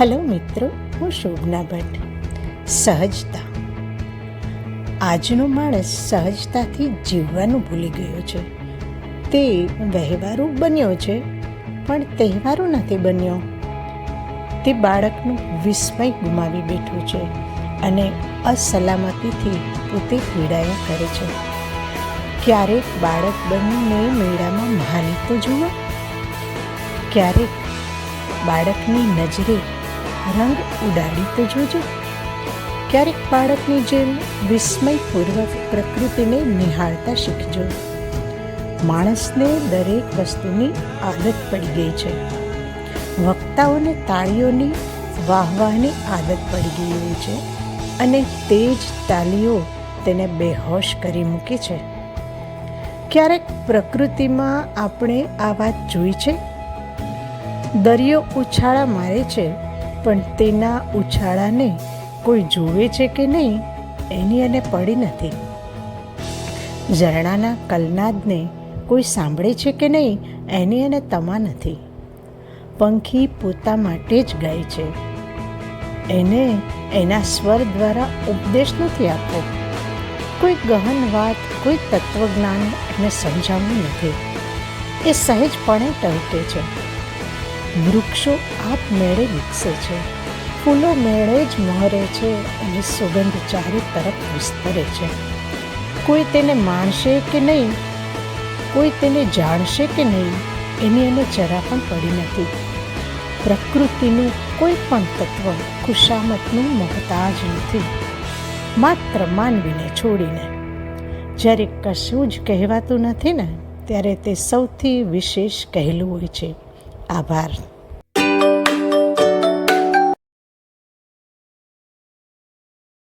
Hello મિત્રો, હું શોભના ભટ્ટ. સહજતા. આજનો માણસ સહજતાથી જીવવાનું ભૂલી ગયો છે. તે વહેવારો બન્યો છે, પણ તહેવારો નથી બન્યો. તે બાળકનું વિસ્મય ગુમાવી બેઠું છે અને અસલામતીથી પોતે પીડાયા કરે છે. ક્યારેક બાળક બનીને મેળામાં મહાલી તો જુઓ ક્યારેક બાળકની નજરે રંગ ઉડાડી તો જોજો. ક્યારેક બાળકની જેમ વિસ્મયપૂર્વક પ્રકૃતિને નિહાળતા શીખજો. માણસને દરેક વસ્તુની આદત પડી ગઈ છે. વક્તાઓને તાળીઓની વાહવાહની આદત પડી ગઈ છે અને તે જ તાલીઓ તેને બેહોશ કરી મૂકે છે. ક્યારેક પ્રકૃતિમાં આપણે આ વાત જોઈ છે? દરિયો ઉછાળા મારે છે. પણ તેના ઉછાળાને કોઈ જુએ છે કે નહીં, એની એને પડી નથી. ઝરણાના કલનાદને કોઈ સાંભળે છે કે નહીં, એની એને તમા નથી. પંખી પોતા માટે જ ગાય છે. એને એના સ્વર દ્વારા ઉપદેશ નથી આપવો કોઈ ગહન વાત, કોઈ તત્વજ્ઞાન એને સમજાવવું નથી. એ સહેજપણે ટહકે છે. વૃક્ષો આપમેળે વિકસે છે. ફૂલો મેળે જ મહરે છે અને સુગંધ ચારે તરફ વિસ્તરે છે. કોઈ તેને માણશે કે નહીં? કોઈ તેને જાણશે કે નહીં? એની એને જરા પણ પડી નથી. પ્રકૃતિનું કોઈ પણ તત્વ ખુશામતનું મોહતાજ નથી. માત્ર માનવીને છોડીને. જ્યારે કશું જ કહેવાતું નથી ને, ત્યારે તે સૌથી વિશેષ કહેલું હોય છે. આભાર.